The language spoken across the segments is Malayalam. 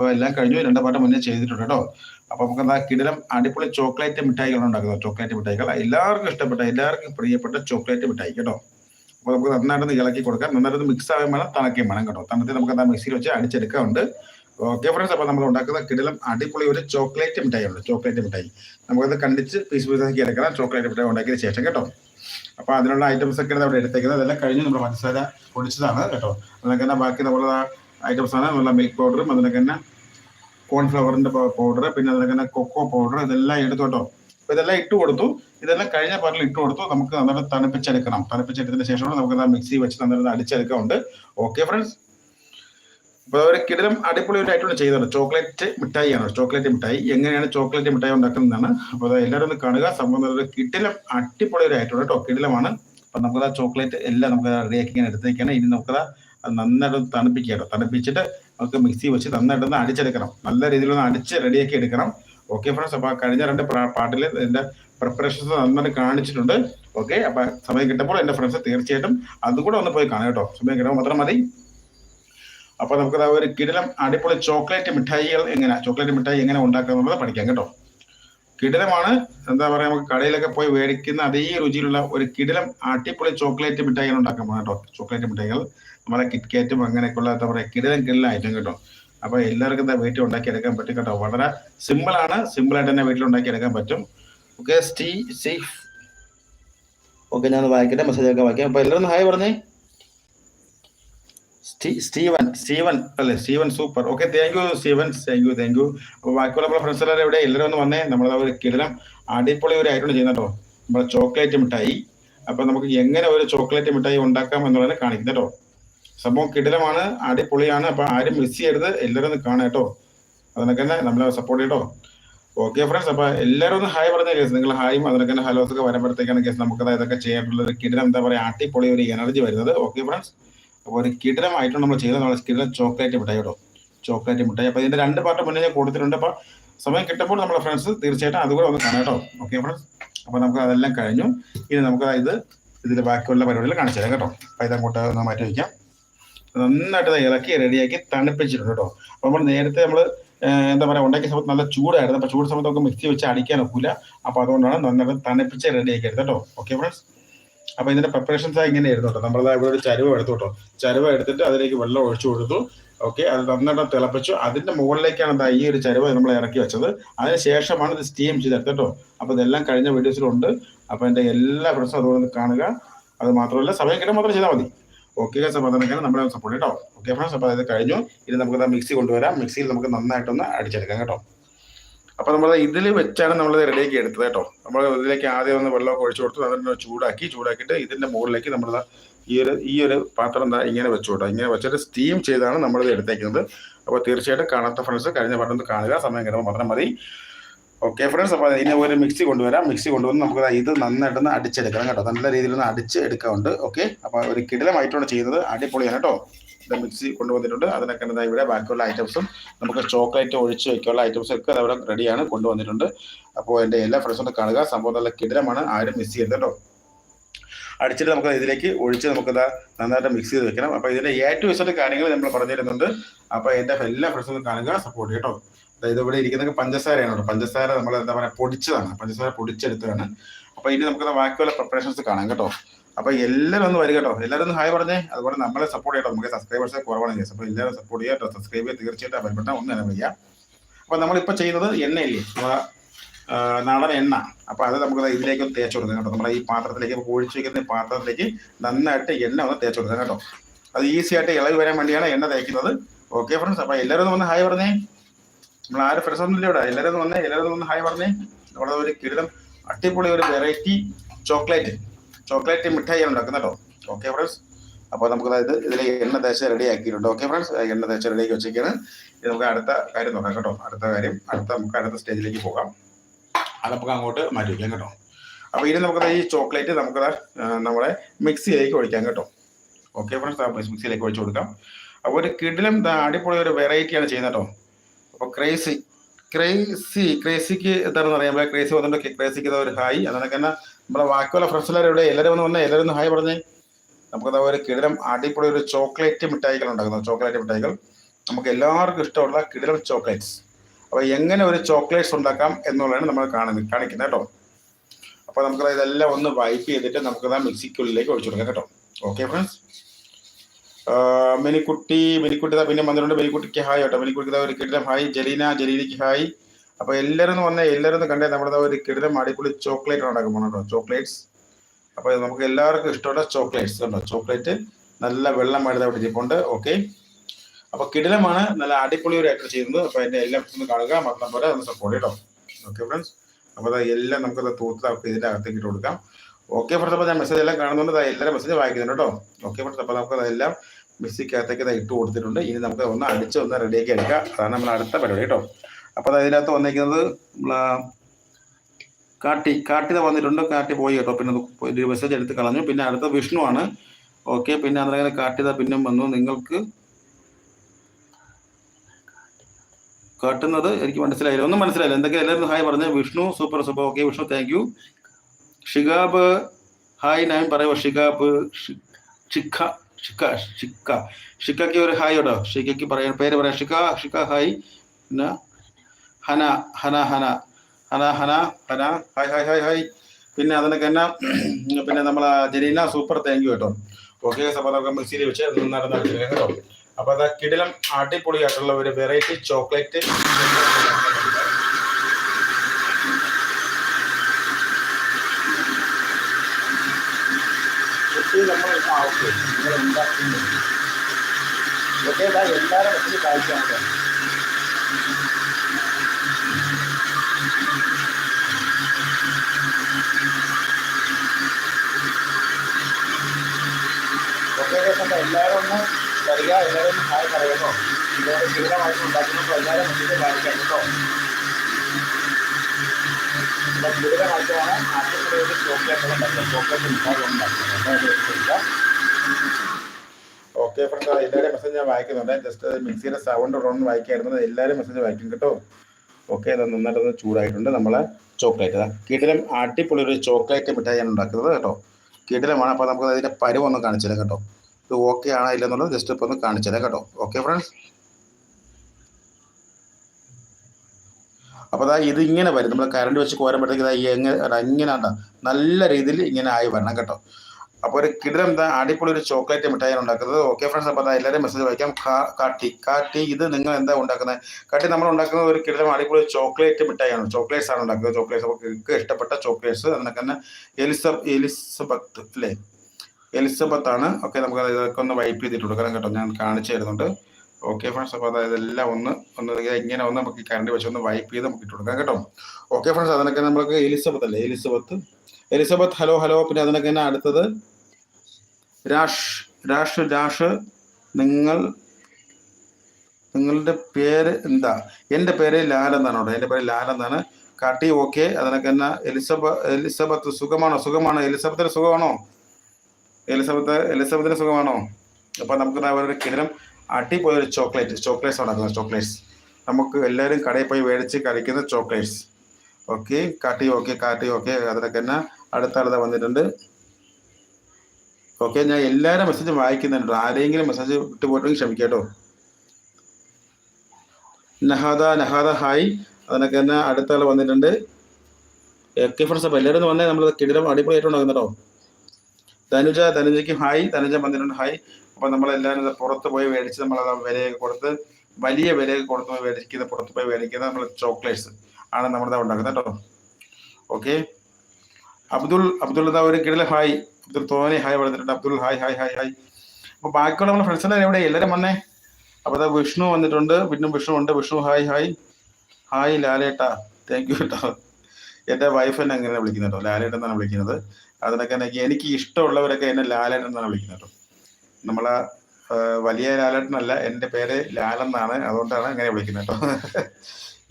അപ്പോൾ എല്ലാം കഴിഞ്ഞു. രണ്ട് പാട്ട് മുന്നേ ചെയ്തിട്ടുണ്ട് കേട്ടോ. അപ്പോൾ നമുക്ക് എന്താ കിടിലം അടിപൊളി ചോക്ലേറ്റ് മിഠായികളാണ് ഉണ്ടാക്കുന്നത് ചോക്ലേറ്റ് മിഠായികൾ. എല്ലാവർക്കും ഇഷ്ടപ്പെട്ട എല്ലാവർക്കും പ്രിയപ്പെട്ട ചോക്ലേറ്റ് മിഠായി കേട്ടോ. അപ്പോൾ നമുക്ക് നന്നായിട്ടൊന്ന് ഇളക്കി കൊടുക്കാം. നന്നായിട്ട് മിക്സ് ആവാൻ വേണം തണക്കുകയും വേണം കേട്ടോ. തണുത്തി നമുക്ക് എന്താ മിക്സിയിൽ വെച്ച് അടിച്ചെടുക്കാറുണ്ട്. ഓക്കെ ഫ്രണ്ട്സ് അപ്പോൾ നമ്മൾ ഉണ്ടാക്കുന്ന കിടലം അടിപൊളി ഒരു ചോക്ലേറ്റ് മിഠായി ഉണ്ട്. ചോക്ലേറ്റ് മിഠായി. നമുക്കത് കണ്ടിച്ച് പീസ് പീസാക്കി എടുക്കണം. ചോക്ലേറ്റ് മിഠായി ഉണ്ടാക്കിയതിന് ശേഷം കേട്ടോ. അപ്പോൾ അതിനുള്ള ഐറ്റംസ് ഒക്കെ അവിടെ എടുത്തേക്കുന്നത്. അതെല്ലാം കഴിഞ്ഞ് നമ്മൾ പഞ്ചസാര പൊടിച്ചതാണ് കേട്ടോ. അതിനൊക്കെ തന്നെ ബാക്കി ഐറ്റംസ് ആണ്. നല്ല മിൽക്ക് പൗഡറും അതിനൊക്കെ തന്നെ കോൺഫ്ലവറിന്റെ പൗഡർ പിന്നെ അതുപോലെ കൊക്കോ പൗഡർ ഇതെല്ലാം എടുത്തു കേട്ടോ അപ്പൊ ഇതെല്ലാം ഇട്ട് കൊടുത്തു. ഇതെല്ലാം കഴിഞ്ഞ പാട്ടിൽ ഇട്ട് കൊടുത്തു. നമുക്ക് നന്നായിട്ട് തണുപ്പിച്ചെടുക്കണം. തണുപ്പിച്ചെടുത്തതിന് ശേഷമാണ് നമുക്ക് മിക്സി വെച്ച് നന്നായിട്ട് അടിച്ചെടുക്കാറുണ്ട് ഓക്കെ ഫ്രണ്ട്സ് അപ്പോൾ ഒരു കിടിലം അടിപൊളി ഒരു ഐറ്റം ചെയ്തത് ചോക്ലേറ്റ് മിഠായിയാണ്. ചോക്ലേറ്റ് മിഠായി. എങ്ങനെയാണ് ചോക്ലേറ്റ് മിഠായി ഉണ്ടാക്കുന്നതാണ് അപ്പോൾ അത് എല്ലാവരും ഒന്ന് കാണുക. സംഭവം ഒരു കിടിലം അടിപൊളി ഒരു ഐറ്റം കേട്ടോ. കിടിലമാണ്. അപ്പം നമുക്ക് ആ ചോക്ലേറ്റ് എല്ലാം നമുക്ക് റെഡിയാക്കി എടുത്തേക്കാണ്. ഇനി നമുക്കത് അത് നന്നായിട്ട് തണുപ്പിക്കുക കേട്ടോ. തണുപ്പിച്ചിട്ട് നമുക്ക് മിക്സി വെച്ച് നന്നായിട്ടൊന്ന് അടിച്ചെടുക്കണം. നല്ല രീതിയിലൊന്ന് അടിച്ച് റെഡിയാക്കി എടുക്കണം. ഓക്കെ ഫ്രണ്ട്സ് അപ്പോൾ കഴിഞ്ഞ രണ്ട് പാട്ടിൽ എന്റെ പ്രിപ്പറേഷൻസ് നന്നായിട്ട് കാണിച്ചിട്ടുണ്ട്. ഓക്കെ അപ്പൊ സമയം കിട്ടുമ്പോൾ എന്റെ ഫ്രണ്ട്സ് തീർച്ചയായിട്ടും അതും കൂടെ ഒന്ന് പോയി കാണാം കേട്ടോ. സമയം കിട്ടുമ്പോൾ മാത്രം മതി. അപ്പൊ നമുക്ക് ഒരു കിടിലം അടിപൊളി ചോക്ലേറ്റ് മിഠായികൾ എങ്ങനെ ചോക്ലേറ്റ് മിഠായി എങ്ങനെ ഉണ്ടാക്കുക എന്നുള്ളത് പഠിക്കാം കേട്ടോ. കിടിലമാണ് എന്താ പറയാ നമുക്ക് കടയിലൊക്കെ പോയി മേടിക്കുന്ന അതേ രുചിയിലുള്ള ഒരു കിടിലം അടിപൊളി ചോക്ലേറ്റ് മിഠായികൾ ഉണ്ടാക്കാൻ പോകാം കേട്ടോ. ചോക്ലേറ്റ് മിഠായികൾ. നമ്മളെ കിറ്റ്കാറ്റും അങ്ങനെയൊക്കെയുള്ള എന്താ പറയുക കിടിലം കിടിലം ഐറ്റം കേട്ടോ. അപ്പൊ എല്ലാവർക്കും എന്താ വീട്ടിൽ ഉണ്ടാക്കി എടുക്കാൻ പറ്റും കേട്ടോ. വളരെ സിമ്പിൾ ആയിട്ട് തന്നെ വീട്ടിൽ ഉണ്ടാക്കി എടുക്കാൻ പറ്റും. ഓക്കെ സ്റ്റീ സേഫ് ഓക്കെ ഞാൻ വായിക്കട്ടെ മെസ്സേജ് ഒക്കെ വായിക്കാം. അപ്പൊ എല്ലാവരും ഹായ് പറഞ്ഞേ. സ്റ്റീ- സ്റ്റീവൻ സ്റ്റീവൻ അല്ലേ? Steven super okay thank you Steven thank you thank you അപ്പോൾ ബാക്കിയുള്ള നമ്മുടെ ഫ്രണ്ട്സ് എല്ലാവരും ഇവിടെ എല്ലാവരും ഒന്ന് വന്നേ. നമ്മളത് ഒരു കിടലം അടിപൊളി ഒരു ആയിട്ടുണ്ട് ചെയ്യുന്ന കേട്ടോ. നമ്മുടെ ചോക്ലേറ്റ് മിഠായി. അപ്പൊ നമുക്ക് എങ്ങനെ ഒരു ചോക്ലേറ്റ് മിഠായി ഉണ്ടാക്കാം എന്നുള്ളതിനെ കാണിക്കുന്നത് കേട്ടോ. സംഭവം കിടിലമാണ് അടിപൊളിയാണ്. അപ്പൊ ആരും മിസ് ചെയ്യരുത്. എല്ലാവരും ഒന്ന് കാണാം കേട്ടോ. അതിനൊക്കെ തന്നെ നമ്മളെ സപ്പോർട്ട് ചെയ്യട്ടോ ഓക്കെ ഫ്രണ്ട്സ് അപ്പൊ എല്ലാവരും ഒന്ന് ഹായ് പറഞ്ഞ കേസ് നിങ്ങൾ ഹായും അതിനൊക്കെ തന്നെ ഹലോസ് ഒക്കെ വരുമ്പോഴത്തേക്കാണ് കേസ് നമുക്ക് ഇതൊക്കെ ചെയ്യാനുള്ള ഒരു കിടിലം എന്താ പറയാ അടിപൊളി ഒരു എനർജി വരുന്നത്. ഓക്കെ ഫ്രണ്ട്സ് അപ്പോൾ ഒരു കിടിലമായിട്ടാണ് നമ്മൾ ചെയ്യുന്നത്. നമ്മൾ കിടിലം ചോക്ലേറ്റ് മിഠായി കേട്ടോ. ചോക്ലേറ്റ് മിഠായി. അപ്പോൾ ഇതിന്റെ രണ്ട് പാർട്ട് മുന്നേ ഞാൻ കൊടുത്തിട്ടുണ്ട്. അപ്പോൾ സമയം കിട്ടുമ്പോൾ നമ്മുടെ ഫ്രണ്ട്സ് തീർച്ചയായിട്ടും അതുകൂടെ ഒന്ന് കാണാം കേട്ടോ. ഓക്കെ ഫ്രണ്ട്സ് അപ്പോൾ നമുക്ക് അതെല്ലാം കഴിഞ്ഞു. ഇനി നമുക്ക് ഇത് ഇതിൽ ബാക്കിയുള്ള പരിപാടികൾ കാണിച്ചു തരാം കേട്ടോ. അപ്പോൾ ഇതങ്ങോട്ട് ഒന്ന് മാറ്റി വയ്ക്കാം. നന്നായിട്ട് ഇളക്കി റെഡിയാക്കി തണുപ്പിച്ചിട്ടുണ്ട് കേട്ടോ. അപ്പോൾ നമ്മൾ നേരത്തെ നമ്മൾ എന്താ പറയുക ഉണ്ടാക്കിയ സമയത്ത് നല്ല ചൂടായിരുന്നു. അപ്പോൾ ചൂട് സമയത്ത് നമുക്ക് മിക്സി വെച്ച് അടിക്കാൻ ഒക്കില്ല അപ്പോൾ അതുകൊണ്ടാണ് നന്നായിട്ട് തണുപ്പിച്ച് റെഡിയാക്കി എടുത്തത് കേട്ടോ. ഓക്കെ ഫ്രണ്ട്സ് അപ്പോൾ ഇതിന്റെ പ്രിപ്പറേഷൻസ് ഇങ്ങനെയായിരുന്നു കേട്ടോ. നമ്മളത് ഇവിടെ ഒരു ചരുവ എടുത്തു കേട്ടോ. ചരുവ എടുത്തിട്ട് അതിലേക്ക് വെള്ളം ഒഴിച്ചു കൊടുത്തു. ഓക്കെ അത് നന്നായിട്ട് തിളപ്പിച്ചു. അതിന്റെ മുകളിലേക്കാണ് എന്താ ഈ ഒരു ചരുവ നമ്മൾ ഇറക്കി വെച്ചത്. അതിന് ശേഷമാണ് ഇത് സ്റ്റീം ചെയ്തെടുത്തത് കേട്ടോ. അപ്പോൾ ഇതെല്ലാം കഴിഞ്ഞ വീഡിയോസിലുണ്ട് അപ്പോൾ എന്റെ എല്ലാ ഫ്രണ്ട്സും അതുകൊണ്ട് കാണുക. അത് മാത്രമല്ല സമയം കിട്ടാൻ മാത്രം ചെയ്താൽ മതി. ഓക്കെ സമാധാനം നമ്മളെ സപ്പോർട്ട് കേട്ടോ ഓക്കെ ഫ്രണ്ട്സ് അപ്പോൾ അത് കഴിഞ്ഞു. ഇനി നമുക്ക് മിക്സി കൊണ്ടുവരാം. മിക്സിയിൽ നമുക്ക് നന്നായിട്ടൊന്ന് അടിച്ചെടുക്കാം കേട്ടോ. അപ്പോൾ നമ്മൾ ഇതിൽ വെച്ചാണ് നമ്മൾ റെഡിയാക്കി എടുത്തത് കേട്ടോ. നമ്മൾ ഇതിലേക്ക് ആദ്യം ഒന്ന് വെള്ളമൊക്കെ ഒഴിച്ചു കൊടുത്തു അതിനെ ചൂടാക്കി ചൂടാക്കിയിട്ട് ഇതിന്റെ മുകളിലേക്ക് നമ്മൾ ഈ ഒരു ഈ ഒരു പാത്രം എന്താ ഇങ്ങനെ വെച്ചു കേട്ടോ. ഇങ്ങനെ വെച്ചിട്ട് സ്റ്റീം ചെയ്താണ് നമ്മളിത് എടുത്തേക്കുന്നത്. അപ്പോൾ തീർച്ചയായിട്ടും കാണാത്ത ഫ്രണ്ട്സ് കഴിഞ്ഞ പാട്ടൊന്ന് കാണുക. സമയം കിട്ടുമ്പോൾ മാത്രം മതി. ഓക്കെ ഫ്രണ്ട്സ് അപ്പോൾ ഇനി ഒരു മിക്സി കൊണ്ടുവരാം. മിക്സി കൊണ്ടുവന്ന് നമുക്ക് ഇത് നന്നായിട്ടൊന്ന് അടിച്ചെടുക്കണം കേട്ടോ. നല്ല രീതിയിൽ ഒന്ന് അടിച്ച് എടുക്കാറുണ്ട് ഓക്കെ അപ്പോൾ ഒരു കിടിലമായിട്ടാണ് ചെയ്യുന്നത്. അടിപൊളിയാണ് കേട്ടോ. ഇത് മിക്സി കൊണ്ടുവന്നിട്ടുണ്ട്. അതിനൊക്കെ എന്താ ഇവിടെ ബാക്കിയുള്ള ഐറ്റംസും നമുക്ക് ചോക്ലേറ്റ് ഒഴിച്ച് വയ്ക്കാനുള്ള ഐറ്റംസ് ഒക്കെ അവിടെ റെഡിയാണ് കൊണ്ടുവന്നിട്ടുണ്ട്. അപ്പോൾ എന്റെ എല്ലാ ഫ്രണ്ട്സും കാണുക. സംഭവം നല്ല കിടിലമാണ്. ആരും മിസ് ചെയ്യരുത് കേട്ടോ. അടിച്ചിട്ട് നമുക്ക് ഇതിലേക്ക് ഒഴിച്ച് നമുക്ക് നന്നായിട്ട് മിക്സ് ചെയ്ത് വെക്കണം. അപ്പോൾ ഇതിന്റെ എ ടു കാര്യങ്ങൾ നമ്മൾ പറഞ്ഞു തരുന്നുണ്ട് അപ്പോൾ എന്റെ എല്ലാ ഫ്രണ്ട്സും കാണുക. സപ്പോർട്ട് കേട്ടോ. അതായത് ഇവിടെ ഇരിക്കുന്നൊക്കെ പഞ്ചസാരയാണ് പഞ്ചസാര നമ്മൾ എന്താ പറയുക പൊടിച്ചതാണ്. പഞ്ചസാര പൊടിച്ചെടുത്തതാണ്. അപ്പോൾ ഇനി നമുക്ക് ബാക്കിയുള്ള പ്രിപ്പറേഷൻസ് കാണാം കേട്ടോ. അപ്പൊ എല്ലാവരും ഒന്ന് വരിക കേട്ടോ. എല്ലാവരും ഒന്ന് ഹായ് പറഞ്ഞേ. അതുപോലെ നമ്മളെ സപ്പോർട്ട് ചെയ്യട്ടോ. നമുക്ക് സബ്സ്ക്രൈബേഴ്സ് കുറവാണ് കേസ് അപ്പോൾ എല്ലാവരും സപ്പോർട്ട് ചെയ്യാം കേട്ടോ. സബ്സ്ക്രൈബ് ചെയ്യുക. തീർച്ചയായിട്ടും ബന്ധപ്പെട്ട ഒന്ന് തന്നെ വയ്യ അപ്പൊ നമ്മളിപ്പോൾ ചെയ്യുന്നത് എണ്ണയില്ലേ? നമ്മളെ നാടൻ എണ്ണ. അപ്പൊ അത് നമുക്ക് ഇതിലേക്ക് ഒന്ന് തേച്ച് കൊടുക്കാം കേട്ടോ. നമ്മുടെ ഈ പാത്രത്തിലേക്ക് ഒഴിച്ചു വെക്കുന്ന പാത്രത്തിലേക്ക് നന്നായിട്ട് എണ്ണ ഒന്ന് തേച്ച് കൊടുക്കാം കേട്ടോ. അത് ഈസി ആയിട്ട് ഇളവ് വരാൻ വേണ്ടിയാണ് എണ്ണ തേക്കുന്നത്. ഓക്കെ ഫ്രണ്ട്സ് അപ്പൊ എല്ലാവരും ഒന്ന് ഹായ് പറഞ്ഞേ. നമ്മൾ ആരും ഫ്രണ്ട്സ് ഒന്നും ഇല്ല ഇവിടെ. എല്ലാവരും വന്നേ. എല്ലാവരും വന്ന് ഹായ് പറഞ്ഞേ. അവിടെ ഒരു കിരീടം അടിപൊളി ഒരു വെറൈറ്റി ചോക്ലേറ്റ് ചോക്ലേറ്റ് മിഠായിയാണ് ഉണ്ടാക്കുന്നത് കേട്ടോ. ഓക്കെ ഫ്രണ്ട്സ് അപ്പോൾ നമുക്ക് അതായത് ഇതിൽ എണ്ണ തേച്ച റെഡി ആക്കിയിട്ടുണ്ട്. ഓക്കെ ഫ്രണ്ട്സ് എണ്ണ തേച്ച ആക്കി വെച്ചേക്കാണ് ഇത് നമുക്ക് അടുത്ത കാര്യം നോക്കാം കേട്ടോ. അടുത്ത കാര്യം അടുത്ത നമുക്ക് അടുത്ത സ്റ്റേജിലേക്ക് പോകാം. അത് നമുക്ക് അങ്ങോട്ട് മാറ്റി വയ്ക്കാം കേട്ടോ. അപ്പോൾ ഇനി നമുക്ക് ഈ ചോക്ലേറ്റ് നമുക്ക് നമ്മളെ മിക്സിയിലേക്ക് ഒഴിക്കാം കേട്ടോ. ഓക്കെ ഫ്രണ്ട്സ് മിക്സിയിലേക്ക് ഒഴിച്ചു കൊടുക്കാം. അപ്പോൾ ഒരു കിഡിലും അടിപൊളി ഒരു വെറൈറ്റിയാണ് ചെയ്യുന്നത് കേട്ടോ. അപ്പോൾ ക്രേസി ക്രേസി ക്രേസിക്ക് എന്താണെന്ന് അറിയാൻ ക്രേസി വന്നിട്ട് ക്രേസിക്ക് ഒരു ഹായ്. അതുകൊണ്ട് തന്നെ നമ്മുടെ ബാക്കിയുള്ള ഫ്രണ്ട്സ് എല്ലാവരും ഇവിടെ എല്ലാവരും ഒന്ന് വന്നാൽ എല്ലാവരും ഹായ് പറഞ്ഞേ. നമുക്ക് ഒരു കിടിലം അടിപൊളി ഒരു ചോക്ലേറ്റ് മിഠായികൾ ഉണ്ടാക്കുന്നത് ചോക്ലേറ്റ് മിഠായികൾ. നമുക്ക് എല്ലാവർക്കും ഇഷ്ടമുള്ള കിടിലം ചോക്ലേറ്റ്സ്. അപ്പോൾ എങ്ങനെ ഒരു ചോക്ലേറ്റ്സ് ഉണ്ടാക്കാം എന്നുള്ളതാണ് നമ്മൾ കാണുന്നത് കാണിക്കുന്നത് കേട്ടോ. അപ്പോൾ നമുക്ക് ഇതെല്ലാം ഒന്ന് വൈപ്പ് ചെയ്തിട്ട് നമുക്കത് മിക്സിക്കുള്ളിലേക്ക് ഒഴിച്ചു കൊടുക്കാം കേട്ടോ. Okay friends? മിനിക്കുട്ടി മിനിക്കുട്ടി പിന്നെ വന്നിട്ടുണ്ട്. മിനിക്കുട്ടിക്ക് ഹായ് കേട്ടോ. മിനിക്കുട്ടി ദാ ഒരു കിടിലം ഹായ് ജലീന ജലീനയ്ക്ക് ഹായ്. അപ്പോൾ എല്ലാവരും ഒന്ന് വന്നേ. എല്ലാവരും ഒന്ന് കണ്ടേ. നമ്മുടെ ഒരു കിടിലം അടിപൊളി ചോക്ലേറ്റ് ഉണ്ടാക്കാൻ പോകണം കേട്ടോ ചോക്ലേറ്റ്സ് അപ്പോൾ നമുക്ക് എല്ലാവർക്കും ഇഷ്ടമുള്ള ചോക്ലേറ്റ്സ് ഉണ്ടോ ചോക്ലേറ്റ് നല്ല വെള്ളം മരുന്ന് അവിടെ ഇരിപ്പുണ്ട്. ഓക്കെ. അപ്പോൾ കിടിലമാണ് നല്ല അടിപൊളി ഒരു ആക്ടർ ചെയ്യുന്നത്. അപ്പോൾ എന്റെ എല്ലാം ഒന്ന് കാണുക. മാത്രം പോലെ ഒന്ന് സപ്പോർട്ട് കേട്ടോ ഓക്കെ ഫ്രണ്ട്സ് അപ്പോൾ എല്ലാം നമുക്ക് തൂത്ത് നമുക്ക് ഇതിന്റെ അകത്തേക്ക് ഇട്ട് കൊടുക്കാം. ഓക്കെ ഫ്രണ്ട്സ് അപ്പോൾ ഞാൻ മെസ്സേജ് എല്ലാം കാണുന്നുണ്ട്. എല്ലാവരും മെസ്സേജ് വായിക്കുന്നുണ്ട് കേട്ടോ. ഓക്കെ ഫ്രണ്ട്സ് അപ്പോൾ നമുക്ക് അതെല്ലാം മിക്സിക്കകത്തേക്ക് ഇത് ഇട്ട് കൊടുത്തിട്ടുണ്ട്. ഇനി നമുക്ക് ഒന്ന് അടിച്ച് ഒന്ന് റെഡിയാക്കി എടുക്കാം. അതാണ് നമ്മൾ അടുത്ത പരിപാടി കേട്ടോ. അപ്പോൾ അത് അതിനകത്ത് വന്നിരിക്കുന്നത് കാട്ടി കാട്ടി ദാ വന്നിട്ടുണ്ട്. കാട്ടി പോയി കേട്ടോ. പിന്നെ ഒരു മെസ്സേജ് എടുത്ത് കളഞ്ഞു. പിന്നെ അടുത്ത വിഷ്ണു ആണ്. ഓക്കെ പിന്നെ അന്നേരം കാട്ടിത പിന്നെ വന്നു. നിങ്ങൾക്ക് കാട്ടുന്നത് എനിക്ക് മനസ്സിലായില്ല. ഒന്നും മനസ്സിലായില്ല. എന്തൊക്കെ എല്ലാവരും ഹായ് പറഞ്ഞു. Vishnu super super okay Vishnu thank you Shihab hi ഞാൻ പറയുമോ ഷിഗാബ് ഷിഖ ഷിക്ക ഷിക്ക. ഷിക്കയ്ക്ക് ഒരു ഹായ് ഉണ്ടോ? ഷിക്കയ്ക്ക് പറയാൻ പേര് പറയാം ഷിക്ക ഷിക്ക ഹായ്. പിന്നെ Hana Hana Hana. Hana Hana Hana. Hi hi hi hi. പിന്നെ അതിനൊക്കെ എന്നാ? പിന്നെ നമ്മളെ ജലീന സൂപ്പർ താങ്ക് യു കേട്ടോ. ഓക്കെ അപ്പോൾ നമുക്ക് വെച്ച് നടന്നു കേട്ടോ അപ്പോൾ അത് കിടിലം അടിപൊളിയായിട്ടുള്ള ഒരു വെറൈറ്റി ചോക്ലേറ്റ് ഓക്കെ ഇതൊക്കെ ഇതാ എല്ലാവരും വെച്ചിട്ട് കാഴ്ചയാണ്. ഓക്കെ കേട്ടോ എല്ലാവരും ഒന്ന് വരിക എല്ലാവരും ഒന്ന് ഹായ് പറയുന്നു ഇതോടെ ശീലമായിട്ട് ഉണ്ടാക്കുന്നപ്പോൾ എല്ലാവരും മുന്നിട്ട് കാണിക്കാം കേട്ടോ ഇവിടെ ശീലമായിട്ടാണ് ആദ്യത്തെ ചോക്ലേറ്റ് ഉണ്ടാക്കുക ചോക്ലേറ്റ് മിഠായി ഉണ്ടാക്കുന്നത് ഓക്കെ ഫ്രണ്ട്സ് എല്ലാവരും മെസ്സേജ് ഞാൻ വായിക്കുന്നുണ്ട്. ജസ്റ്റ് മിക്സിയുടെ സൗണ്ട് ഉള്ളതൊന്ന് വായിക്കായിരുന്നു. എല്ലാവരും മെസ്സേജ് വായിക്കും കേട്ടോ. ഓക്കെ അത് നന്നായിട്ടൊന്ന് ചൂടായിട്ടുണ്ട് നമ്മളെ ചോക്ലേറ്റ് കിടിലം അടിപൊളി ഒരു ചോക്ലേറ്റ് മിഠായിയാണ് ഉണ്ടാക്കുന്നത് കേട്ടോ. കിടിലമാണ് അപ്പോൾ നമുക്ക് അതിന്റെ പരുവം ഒന്ന് കാണിച്ചു തരാം കേട്ടോ. ഇത് ഓക്കെ ആണോ ഇല്ലെന്നുള്ളത് ജസ്റ്റ് ഇപ്പോൾ ഒന്ന് കാണിച്ചു തരാം കേട്ടോ. ഓക്കെ ഫ്രണ്ട്സ് അപ്പോൾ അതാ ഇത് ഇങ്ങനെ വരും. നമ്മൾ കറണ്ട് വെച്ച് കോരുമ്പോഴത്തേക്ക് ഇതാ ഈ എങ്ങനെ ഇങ്ങനെ ഉണ്ടാകും നല്ല രീതിയിൽ ഇങ്ങനെ ആയി വരണം കേട്ടോ. അപ്പോൾ ഒരു കിടിലം എന്താ അടിപൊളി ഒരു ചോക്ലേറ്റ് മിഠായിയാണ് ഉണ്ടാക്കുന്നത്. ഓക്കെ ഫ്രണ്ട്സ് അപ്പോൾ എല്ലാവരും മെസ്സേജ് വായിക്കാം. കാട്ടി കാട്ടി ഇത് നിങ്ങൾ എന്താ ഉണ്ടാക്കുന്നത് കാട്ടി നമ്മൾ ഉണ്ടാക്കുന്നത് ഒരു കിടിലം അടിപൊളി ചോക്ലേറ്റ് മിഠായിയാണ് ചോക്ലേറ്റ്സ് ആണ് ഉണ്ടാക്കുന്നത്. ചോക്ലേറ്റ്സ് അപ്പോൾ ഇഷ്ടപ്പെട്ട ചോക്ലേറ്റ്സ് അതിനൊക്കെ തന്നെ എലിസബ് എലിസബത്ത് അല്ലേ? എലിസബത്ത് ആണ്. ഓക്കെ നമുക്ക് ഇതൊക്കെ ഒന്ന് വൈപ്പ് ചെയ്തിട്ട് കൊടുക്കണം കേട്ടോ. ഞാൻ കാണിച്ചു തരുന്നുണ്ട്. ഓക്കെ ഫ്രണ്ട്സ് അപ്പോൾ അതായത് എല്ലാം ഒന്ന് ഒന്ന് ഇങ്ങനെ ഒന്ന് നമുക്ക് കറണ്ട് വെച്ച് ഒന്ന് വൈപ്പ് ചെയ്ത് നമുക്ക് ഇട്ട് കൊടുക്കാം കേട്ടോ. ഓക്കെ ഫ്രണ്ട്സ് അതിനൊക്കെ നമുക്ക് എലിസബത്ത് അല്ലേ? എലിസബത്ത്. എലിസബത്ത് ഹലോ ഹലോ പിന്നെ അതിനൊക്കെ തന്നെ അടുത്തത്? രാഷ് രാഷ് രാഷ്. നിങ്ങൾ നിങ്ങളുടെ പേര് എന്താ? എന്റെ പേര് ലാലെന്നാണ് കേട്ടോ. എന്റെ പേര് ലാലെന്നാണ് കാട്ടി ഓക്കെ. അതിനൊക്കെ തന്നെ എലിസബ എലിസബത്ത് സുഖമാണോ? സുഖമാണോ? എലിസബത്തിന് സുഖമാണോ? എലിസബത്ത് എലിസബത്തിന് സുഖമാണോ? അപ്പോൾ നമുക്ക് അവരുടെ കിരം അടിപൊളി ഒരു ചോക്ലേറ്റ് ചോക്ലേറ്റ്സ് ഉണ്ടാക്കുന്നത് ചോക്ലേറ്റ്സ്. നമുക്ക് എല്ലാവരും കടയിൽ പോയി മേടിച്ച് കഴിക്കുന്ന ചോക്ലേറ്റ്സ്. ഓക്കെ കാട്ടി ഓക്കെ കാട്ടി ഓക്കെ. അതിനൊക്കെ തന്നെ അടുത്ത അടുത്ത വന്നിട്ടുണ്ട്. ഓക്കെ ഞാൻ എല്ലാവരും മെസ്സേജ് വായിക്കുന്നുണ്ട്. ആരെങ്കിലും മെസ്സേജ് വിട്ടുപോയിട്ടെങ്കിൽ ക്ഷമിക്കാട്ടോ. നഹാദ നഹാദ ഹായ്. അതിനൊക്കെ തന്നെ അടുത്ത ആൾ വന്നിട്ടുണ്ട്. ഓക്കെ ഫ്രണ്ട്സ് അപ്പോൾ എല്ലാവരും വന്നേ. നമ്മൾ കിടിലം അടിപൊളിയായിട്ട് ഉണ്ടാക്കുന്ന കേട്ടോ ധനുജ ധനുജയ്ക്ക് ഹായ്. ധനുജ വന്നിട്ടുണ്ട്. ഹായ്. അപ്പോൾ നമ്മളെല്ലാവരും പുറത്ത് പോയി മേടിച്ച് നമ്മൾ വിലയൊക്കെ കൊടുത്ത് വലിയ വിലയൊക്കെ കൊടുത്ത് പോയി മേടിക്കുന്ന പുറത്ത് പോയി മേടിക്കുന്ന നമ്മൾ ചോക്ലേറ്റ്സ് ആണ് നമ്മുടെ ഉണ്ടാക്കുന്നത് കേട്ടോ. ഓക്കെ അബ്ദുൾ അബ്ദുൾ ഒരു കിടല? ഹായ്. അബ്ദുൾ തോനെ ഹായ് പറഞ്ഞിട്ടുണ്ട് Abdul hi hi hi hi അപ്പൊ ബാക്കിയുള്ള നമ്മുടെ ഫ്രണ്ട്സ് എല്ലാം എവിടെ എല്ലാവരും വന്നേ? അപ്പൊ അതാ വിഷ്ണു വന്നിട്ടുണ്ട്. പിന്നെ വിഷ്ണു ഉണ്ട്. വിഷ്ണു ഹായ് ഹായ് ഹായ് ലാലേട്ടാ. താങ്ക് യു കേട്ടോ എന്റെ വൈഫ് എന്നെ അങ്ങനെ വിളിക്കുന്നത് കേട്ടോ ലാലേട്ടൻ എന്നാണ് വിളിക്കുന്നത്. അതിനൊക്കെ എനിക്ക് എനിക്ക് ഇഷ്ടമുള്ളവരൊക്കെ എന്നെ ലാലേട്ടൻ എന്നാണ് വിളിക്കുന്നത് കേട്ടോ നമ്മളെ വലിയ ലാലേട്ടനല്ല. എന്റെ പേര് ലാലെന്നാണ് അതുകൊണ്ടാണ് അങ്ങനെ വിളിക്കുന്നത് കേട്ടോ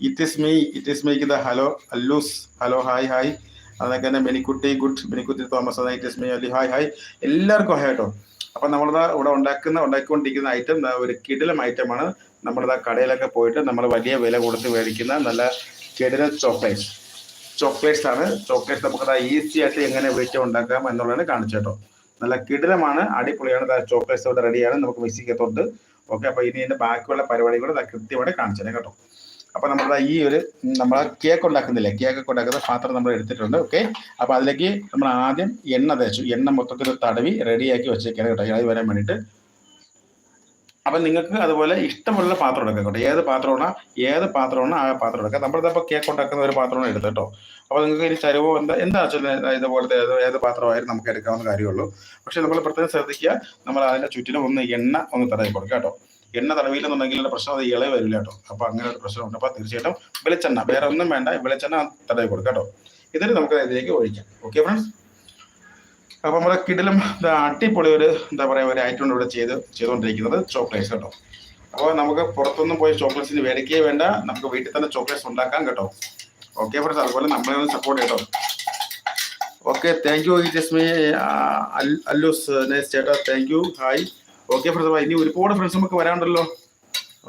it is me it is meek the hello. അല്ലൂസ്. Hello hi hi അതൊക്കെ തന്നെ ബെനിക്കുട്ടി ഗുഡ് ബെനിക്കുട്ടി തോമസ് അതായത് ഇസ് അലി ഹായ് ഹായ്. എല്ലാവർക്കും ഹായ് കേട്ടോ. അപ്പം നമ്മളിതാ ഇവിടെ ഉണ്ടാക്കുന്ന ഉണ്ടാക്കിക്കൊണ്ടിരിക്കുന്ന ഐറ്റം ഒരു കിടിലം ഐറ്റമാണ് നമ്മളിതാ കടയിലൊക്കെ പോയിട്ട് നമ്മൾ വലിയ വില കൊടുത്ത് മേടിക്കുന്ന നല്ല കിടിലം ചോക്ലേറ്റ്സ് ചോക്ലേറ്റ്സ് ആണ്. ചോക്ലേറ്റ്സ് നമുക്ക് ഈസി ആയിട്ട് എങ്ങനെ വെച്ച് ഉണ്ടാക്കാം എന്നുള്ളതാണ് കാണിച്ചു കേട്ടോ. നല്ല കിടിലമാണ് അടിപൊളിയാണ്. ചോക്ലേറ്റ്സ് ഇവിടെ റെഡിയാണ് നമുക്ക് മിക്സിക്കത്തോട്ട് ഓക്കെ അപ്പൊ ഇനി ഇതിന്റെ ബാക്കിയുള്ള പരിപാടി കൃത്യമായിട്ട് കാണിച്ചു തരാം കേട്ടോ. അപ്പൊ നമ്മുടെ ഈ ഒരു നമ്മൾ കേക്ക് ഉണ്ടാക്കുന്നില്ലേ? കേക്ക് ഒക്കെ ഉണ്ടാക്കുന്ന പാത്രം നമ്മൾ എടുത്തിട്ടുണ്ട് ഓക്കെ അപ്പൊ അതിലേക്ക് നമ്മൾ ആദ്യം എണ്ണ തേച്ചു. എണ്ണ മൊത്തത്തിൽ തടവി റെഡിയാക്കി വെച്ചേക്കാണ് കേട്ടോ. ഇളകി വരാൻ വേണ്ടിയിട്ട്. അപ്പൊ നിങ്ങൾക്ക് അതുപോലെ ഇഷ്ടമുള്ള പാത്രം എടുക്കാം കേട്ടോ. ഏത് പാത്രമാണ് ഏത് പാത്രമാണ് ആ പാത്രം എടുക്കാം. നമ്മളിതപ്പോൾ കേക്ക് ഉണ്ടാക്കുന്ന ഒരു പാത്രമാണ് എടുത്തത് കേട്ടോ. അപ്പൊ നിങ്ങൾക്ക് ഇനി ചരുവോ എന്താ എന്താ വെച്ചാൽ ഇതുപോലത്തെ ഏത് ഏത് പാത്രമായാലും നമുക്ക് എടുക്കാവുന്ന കാര്യമുള്ളൂ പക്ഷെ നമ്മൾ പ്രത്യേകം ശ്രദ്ധിക്കുക നമ്മൾ അതിന്റെ ചുറ്റിനും ഒന്ന് എണ്ണ ഒന്ന് തടവി കൊടുക്കാം കേട്ടോ. എണ്ണ തടവിയില്ലെന്നുണ്ടെങ്കിൽ പ്രശ്നം അത് ഇളവ് വരില്ല കേട്ടോ. അപ്പൊ അങ്ങനെ ഒരു പ്രശ്നമുണ്ട്. അപ്പൊ തീർച്ചയായിട്ടും വെളിച്ചെണ്ണ വേറെ ഒന്നും വേണ്ട. വെളിച്ചെണ്ണ തടവി കൊടുക്കുക കേട്ടോ. ഇതിന് നമുക്ക് ഇതിലേക്ക് ഒഴിക്കാം. ഓക്കെ ഫ്രണ്ട്സ് അപ്പൊ നമ്മുടെ കിടിലും എന്താ അടിപൊളി ഒരു എന്താ പറയാ ഒരു ഐറ്റം ഇവിടെ ചെയ്ത് ചെയ്തുകൊണ്ടിരിക്കുന്നത്. ചോക്ലേറ്റ്സ് കേട്ടോ. അപ്പോൾ നമുക്ക് പുറത്തൊന്നും പോയി ചോക്ലേറ്റ്സിന് മേടിക്കുകയേ വേണ്ട. നമുക്ക് വീട്ടിൽ തന്നെ ചോക്ലേറ്റ്സ് ഉണ്ടാക്കാം കേട്ടോ. ഓക്കെ ഫ്രണ്ട്സ് അതുപോലെ നമ്മളെ ഒന്ന് സപ്പോർട്ട് ചെയ്തോ okay thank you Jasmi അല്ലൂസ് nice ചേട്ടാ. Thank you hi okay friends ഇനി ഒരുപാട് ഫ്രണ്ട്സ് നമുക്ക് വരാനുണ്ടല്ലോ.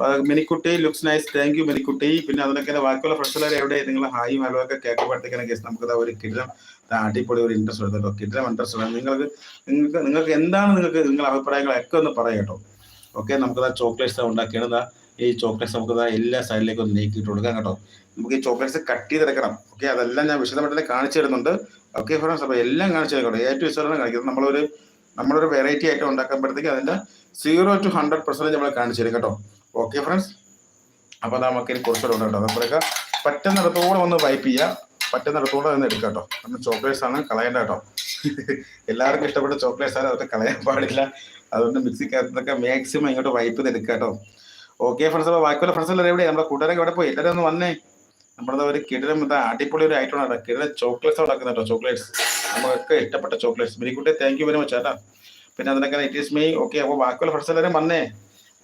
ആ, Minikutty looks nice thank you Minikutty. പിന്നെ അതിനൊക്കെ ബാക്കിയുള്ള ഫ്രണ്ട്സ് എല്ലാവരും എവിടെ? നിങ്ങൾ ഹായ് മലവൊക്കെ കേൾക്കുമ്പോഴത്തേക്കാണ് കേസ് നമുക്ക് ഒരു കിടിലം അടിപൊളി ഒരു ഇൻട്രസ്റ്റ് എടുത്തോ കിടിലം ഇൻട്രസ്റ്റ് നിങ്ങൾക്ക് നിങ്ങൾക്ക് നിങ്ങൾക്ക് എന്താണ് നിങ്ങൾക്ക് നിങ്ങളുടെ അഭിപ്രായങ്ങളൊക്കെ ഒന്ന് പറയാം കേട്ടോ. ഓക്കെ നമുക്ക് ചോക്ലേറ്റ്സ് ഉണ്ടാക്കിയാണ്. ഈ ചോക്ലേറ്റ്സ് നമുക്ക് എല്ലാ സൈഡിലേക്കും ഒന്ന് നീക്കിയിട്ട് കൊടുക്കാം കേട്ടോ. നമുക്ക് ഈ ചോക്ലേറ്റ്സ് കട്ട് ചെയ്തെടുക്കണം. ഓക്കെ അതെല്ലാം ഞാൻ വിശദമായിട്ട് കാണിച്ചു തരുന്നുണ്ട്. ഓക്കെ ഫ്രണ്ട്സ് അപ്പോൾ എല്ലാം കാണിച്ചു തരാം കേട്ടോ. ഏറ്റവും വിശദമാണ് കാണിക്കുന്നത്. നമ്മളൊരു നമ്മളൊരു വെറൈറ്റി ആയിട്ട് ഉണ്ടാക്കുമ്പോഴത്തേക്ക് അതിന്റെ സീറോ ടു ഹൺഡ്രഡ് പെർസെന്റേജ് നമ്മൾ കാണിച്ചു തരും കേട്ടോ. ഓക്കെ ഫ്രണ്ട്സ് അപ്പോൾ നമുക്ക് ഇനി കുറച്ചുകൂടെ ഉണ്ട് കേട്ടോ. നമ്മളൊക്കെ പറ്റുന്നിടത്തോടെ ഒന്ന് വൈപ്പ് ചെയ്യുക. പറ്റുന്നിടത്തോടെ ഒന്ന് എടുക്കാം കേട്ടോ. നമ്മൾ ചോക്ലേറ്റ്സ് ആണ് കളയേണ്ട കേട്ടോ. എല്ലാവർക്കും ഇഷ്ടപ്പെട്ട ചോക്ലേറ്റ്സ് ആണ് അതൊക്കെ കളയാൻ പാടില്ല. അതുകൊണ്ട് മിക്സിക്കകത്തൊക്കെ മാക്സിമം ഇങ്ങോട്ട് വൈപ്പ് ചെയ്ത് എടുക്കുക കേട്ടോ. ഓക്കെ ഫ്രണ്ട്സ് അപ്പോൾ ബാക്കിയുള്ള ഫ്രണ്ട്സ് എല്ലാവരും എവിടെ നമ്മുടെ കൂട്ടുകാരൊക്കെ എവിടെ പോയി? എല്ലാവരും ഒന്ന് വന്നേ. നമ്മുടെ ഒരു കിടിലം ഇതാ അടിപൊളി ഒരു ഐറ്റം ആണ് കിടില ചോക്ലേറ്റ്സ് ഉണ്ടാക്കുന്ന കേട്ടോ ചോക്ലേറ്റ്സ് നമുക്ക് ഇഷ്ടപ്പെട്ട chocolates Minikutty thank you very much ചേട്ടാ. പിന്നെ അതിനൊക്കെ ഇറ്റ് ഈസ് മീ ഓക്കെ അപ്പോൾ ബാക്കിയുള്ള ഫ്രണ്ട്സ് എല്ലാവരും വന്നേ.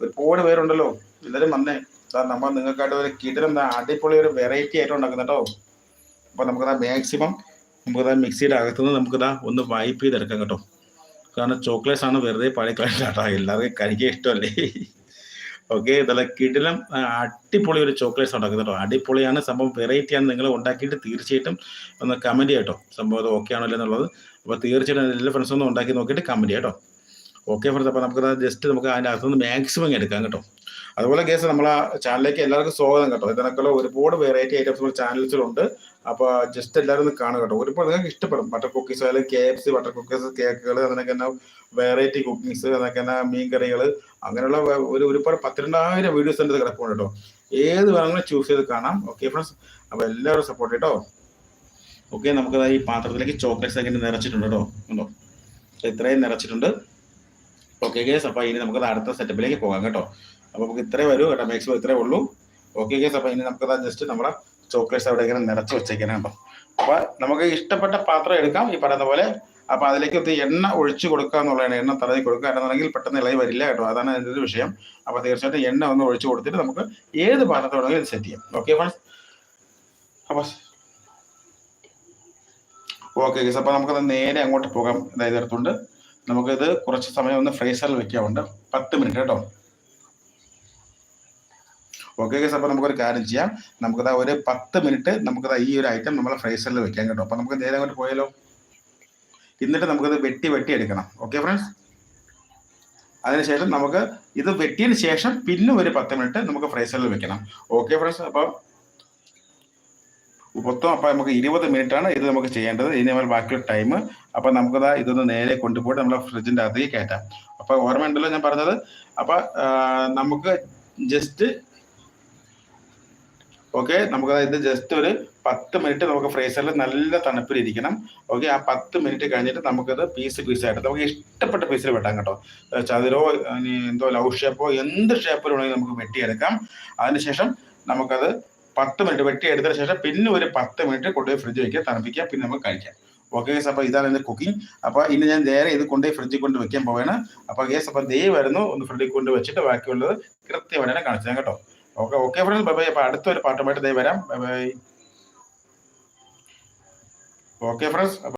ഒരുപാട് പേരുണ്ടല്ലോ. എല്ലാവരും വന്നേ. സാർ നമ്മൾ നിങ്ങൾക്കായിട്ട് ഒരു എന്താ അടിപൊളി ഒരു വെറൈറ്റി ആയിട്ട് ഉണ്ടാക്കുന്ന കേട്ടോ. അപ്പോൾ നമുക്കതാ മാക്സിമം നമുക്കതാ മിക്സിയുടെ അകത്തുനിന്ന് നമുക്കതാ ഒന്ന് വൈപ്പ് ചെയ്തെടുക്കാം കേട്ടോ. കാരണം ചോക്ലേറ്റ്സ് ആണ് വെറുതെ പഴയ കേട്ടോ. എല്ലാവർക്കും കഴിക്കാൻ ഇഷ്ടമല്ലേ? ഓക്കെ ഇതല്ല കിടിലം അടിപൊളി ഒരു ചോക്ലേറ്റ്സ് ഉണ്ടാക്കുന്നത് കേട്ടോ. അടിപൊളിയാണ് സംഭവം വെറൈറ്റി ആണ് നിങ്ങൾ ഉണ്ടാക്കിയിട്ട് തീർച്ചയായിട്ടും ഒന്ന് കമന്റ് ചെയ്യട്ടോ സംഭവം അത് ഓക്കെ ആണല്ലോ എന്നുള്ളത്. അപ്പോൾ തീർച്ചയായിട്ടും എല്ലാ ഫ്രണ്ട്സും ഒന്ന് ഉണ്ടാക്കി നോക്കിയിട്ട് കമന്റ് ചെയ്യട്ടോ ഓക്കെ ഫ്രണ്ട്സ് അപ്പോൾ നമുക്ക് ജസ്റ്റ് നമുക്ക് അതിന്റെ അകത്തുനിന്ന് മാക്സിമം എടുക്കാം കേട്ടോ. അതുപോലെ കേസ് നമ്മളെ ചാനലിലേക്ക് എല്ലാവർക്കും സ്വാഗതം കേട്ടോ. ഇതിനൊക്കെയുള്ള ഒരുപാട് വെറൈറ്റി ഐറ്റംസ് നമ്മുടെ ചാനൽസിലുണ്ട് അപ്പോൾ ജസ്റ്റ് എല്ലാരും ഒന്ന് കാണുക കേട്ടോ. ഒരുപാട് നിങ്ങൾക്ക് ഇഷ്ടപ്പെടും. ബട്ടർ കുക്കീസ് ആയാലും K F C butter cookies കേക്കുകൾ അതിനൊക്കെ തന്നെ വെറൈറ്റി കുക്കിങ്സ് അതൊക്കെ തന്നെ മീൻ കറികൾ അങ്ങനെയുള്ള ഒരു ഒരുപാട് പത്തിരണ്ടായിരം വീഡിയോസ് എന്റെ കിടപ്പുണ്ട് കേട്ടോ. ഏത് വേണമെങ്കിലും ചൂസ് ചെയ്ത് കാണാം. ഓക്കെ ഫ്രണ്ട്സ് അപ്പോൾ എല്ലാവരും സപ്പോർട്ട് കേട്ടോ ഓക്കെ നമുക്ക് ഈ പാത്രത്തിലേക്ക് ചോക്ലേറ്റ്സ് ഒക്കെ നിറച്ചിട്ടുണ്ട് കേട്ടോ. ഉണ്ടോ ഇത്രയും നിറച്ചിട്ടുണ്ട്. ഓക്കെ ഗേസ് അപ്പോൾ ഇനി നമുക്ക് അടുത്ത സെറ്റപ്പിലേക്ക് പോകാം കേട്ടോ. അപ്പോൾ നമുക്ക് ഇത്രേ വരൂ കേട്ടോ. മാക്സിമം ഇത്രേ ഉള്ളൂ. ഓക്കെ ഗേസ് അപ്പോൾ ഇനി നമുക്ക് ജസ്റ്റ് നമ്മുടെ ചോക്ലേറ്റ്സ് അവിടെ ഇങ്ങനെ നിറച്ച് വെച്ചേക്കണം കേട്ടോ അപ്പോൾ നമുക്ക് ഇഷ്ടപ്പെട്ട പാത്രം എടുക്കാം ഈ പറയുന്ന പോലെ. അപ്പോൾ അതിലേക്ക് ഒത്തിരി എണ്ണ ഒഴിച്ചു കൊടുക്കുക എന്നുള്ളതാണ് എണ്ണ തടവി കൊടുക്കുക. എന്നുണ്ടെങ്കിൽ പെട്ടെന്ന് ഇളകി വരില്ല കേട്ടോ. അതാണ് അതിന്റെ ഒരു വിഷയം. അപ്പോൾ തീർച്ചയായിട്ടും എണ്ണ ഒന്ന് ഒഴിച്ചു കൊടുത്തിട്ട് നമുക്ക് ഏത് പാത്രത്തോടെങ്കിലും ഇത് സെറ്റ് ചെയ്യാം. ഓക്കെ ഫ്രണ്ട്സ് അപ്പോൾ ഓക്കെ ഗീസ് അപ്പോൾ നമുക്കത് നേരെ അങ്ങോട്ട് പോകാം. അതായത് എടുത്തുകൊണ്ട് നമുക്കിത് കുറച്ച് സമയം ഒന്ന് ഫ്രീസറിൽ വെക്കാറുണ്ട് പത്ത് മിനിറ്റ് കേട്ടോ. ഓക്കെ ഗേസ് അപ്പോൾ നമുക്കൊരു കാര്യം ചെയ്യാം. നമുക്കിതാ ഒരു പത്ത് മിനിറ്റ് നമുക്കിതാ ഈ ഒരു ഐറ്റം നമ്മളെ ഫ്രൈസറിൽ വെക്കാൻ കേട്ടോ. അപ്പോൾ നമുക്ക് നേരെ അങ്ങോട്ട് പോയാലോ? എന്നിട്ട് നമുക്കത് വെട്ടി വെട്ടി എടുക്കണം. ഓക്കെ ഫ്രണ്ട്സ് അതിനുശേഷം നമുക്ക് ഇത് വെട്ടിയതിന് ശേഷം പിന്നെ ഒരു പത്ത് മിനിറ്റ് നമുക്ക് ഫ്രൈസറിൽ വെക്കണം. ഓക്കെ ഫ്രണ്ട്സ് അപ്പോൾ മൊത്തം അപ്പോൾ നമുക്ക് ഇരുപത് മിനിറ്റാണ് ഇത് നമുക്ക് ചെയ്യേണ്ടത്. ഇനി നമ്മൾ ബാക്കിയുള്ള ടൈം അപ്പോൾ നമുക്കത് ഇതൊന്ന് നേരെ കൊണ്ടുപോയിട്ട് നമ്മളെ ഫ്രിഡ്ജിന്റെ അകത്തേക്ക് കയറ്റാം. അപ്പോൾ ഓർമ്മയുണ്ടല്ലോ ഞാൻ പറഞ്ഞത്? അപ്പോൾ നമുക്ക് ജസ്റ്റ് ഓക്കെ നമുക്ക് അതായത് ജസ്റ്റ് ഒരു പത്ത് മിനിറ്റ് നമുക്ക് ഫ്രീസറിൽ നല്ല തണുപ്പിലിരിക്കണം. ഓക്കെ ആ പത്ത് മിനിറ്റ് കഴിഞ്ഞിട്ട് നമുക്കത് പീസ് ആയിട്ട് നമുക്ക് ഇഷ്ടപ്പെട്ട പീസിൽ വെട്ടാം കേട്ടോ. ചതിരോ എന്തോ ലവ് ഷേപ്പോ എന്ത് ഷേപ്പിൽ വേണമെങ്കിലും നമുക്ക് വെട്ടിയെടുക്കാം. അതിനുശേഷം നമുക്കത് പത്ത് മിനിറ്റ് വെട്ടിയെടുത്തതിന് ശേഷം പിന്നെ ഒരു പത്ത് മിനിറ്റ് കൊണ്ടുപോയി ഫ്രിഡ്ജ് വയ്ക്കുക തണുപ്പിക്കുക പിന്നെ നമുക്ക് കഴിക്കാം. ഓക്കെ ഗേസ് അപ്പോൾ ഇതാണ് എന്റെ കുക്കിംഗ് അപ്പോൾ ഇനി ഞാൻ നേരെ ഇത് കൊണ്ടുപോയി ഫ്രിഡ്ജിൽ കൊണ്ട് വെക്കാൻ പോവാണ്. അപ്പോൾ ഗേസ് അപ്പോൾ ദേ വരുന്നു ഒന്ന് ഫ്രിഡ്ജിൽ കൊണ്ട് വെച്ചിട്ട് ബാക്കിയുള്ളത് കൃത്യമായിട്ട് കാണിച്ചു കേട്ടോ. Okay okay friends bye bye അപ്പോൾ അടുത്തൊരു പാട്ടുമായിട്ട് ദേ വരാം. Bye bye okay friends